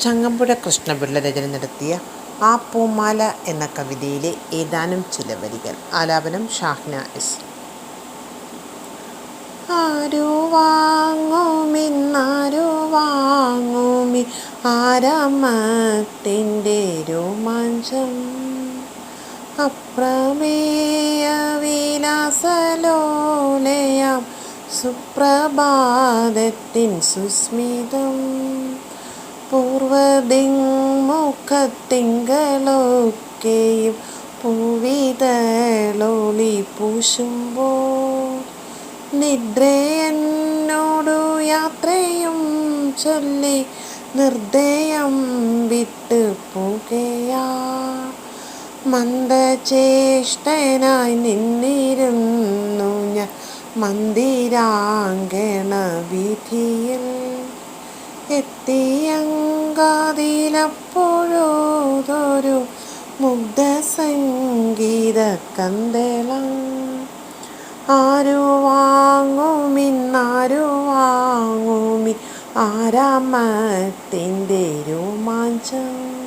ചങ്ങമ്പുഴ കൃഷ്ണപിള്ള രചന നടത്തിയ ആ പൂമാല എന്ന കവിതയിലെ ഏതാനും ചില വരികൾ. ആലാപനം ഷാഹ്ന എസ്. ആരു ആരാമത്തിന്റെ രോമാഞ്ചം. അപ്രമേയ വിലാസലോലയാം സുപ്രഭാതത്തിൻ സുസ്മിതം. പൂർവദിങ്മുഖത്തിങ്കളൊക്കെയും പൂവിതളൊളി പൂശുമ്പോൾ നിദ്രയെന്നോടു യാത്രയും ചൊല്ലി നിർദ്ദയം വിട്ടു പോകുകയാ. മന്ദചേഷ്ടനായി നിന്നിരുന്നു ഞാൻ മന്ദിരാങ്കണ വീഥിയിൽ. എത്തിയങ്കാതിലപ്പോഴോതൊരു മുഗ്ധ സംഗീത കന്തളം ആരു വാങ്ങുമിന്നാരു വാങ്ങുമി ആരാമത്തിന്റെ രോമാഞ്ചം.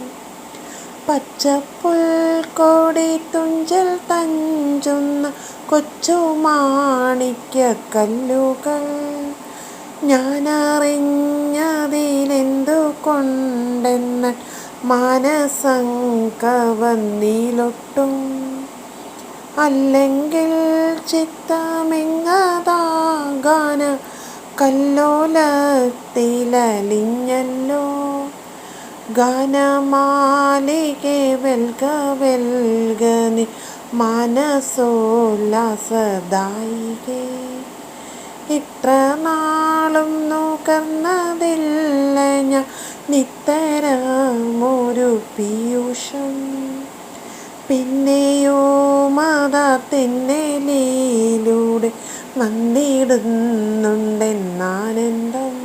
പച്ചപ്പുൽക്കൊടി തുഞ്ചൽ തഞ്ചുന്ന കൊച്ചു മാണിക്യ കല്ലുകൾ ഞാനറിഞ്ഞതിലെന്തു കൊണ്ടെന്ന മാനസങ്കവന്നിലൊട്ടും അല്ലെങ്കിൽ ചിത്തമെങ്ങതാകാന കല്ലോലത്തിലലിഞ്ഞല്ലോ. ഗാനമാലികെ വെൽക വെൽകനി ഇത്ര നാളും നുകർന്നതില്ല ഞാൻ നിത്തരമൊരു പീയൂഷം. പിന്നെയോ മതത്തിന്നലിലൂടെ വന്നിടുന്നുണ്ടെന്നാനന്ദം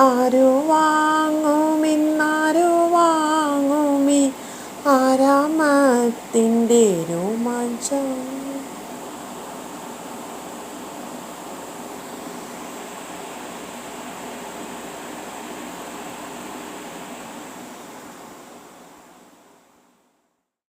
ആരു വാങ്ങുമിന്നാരു വാങ്ങുമി ആരാമത്തിന്റെ രോമാഞ്ചം.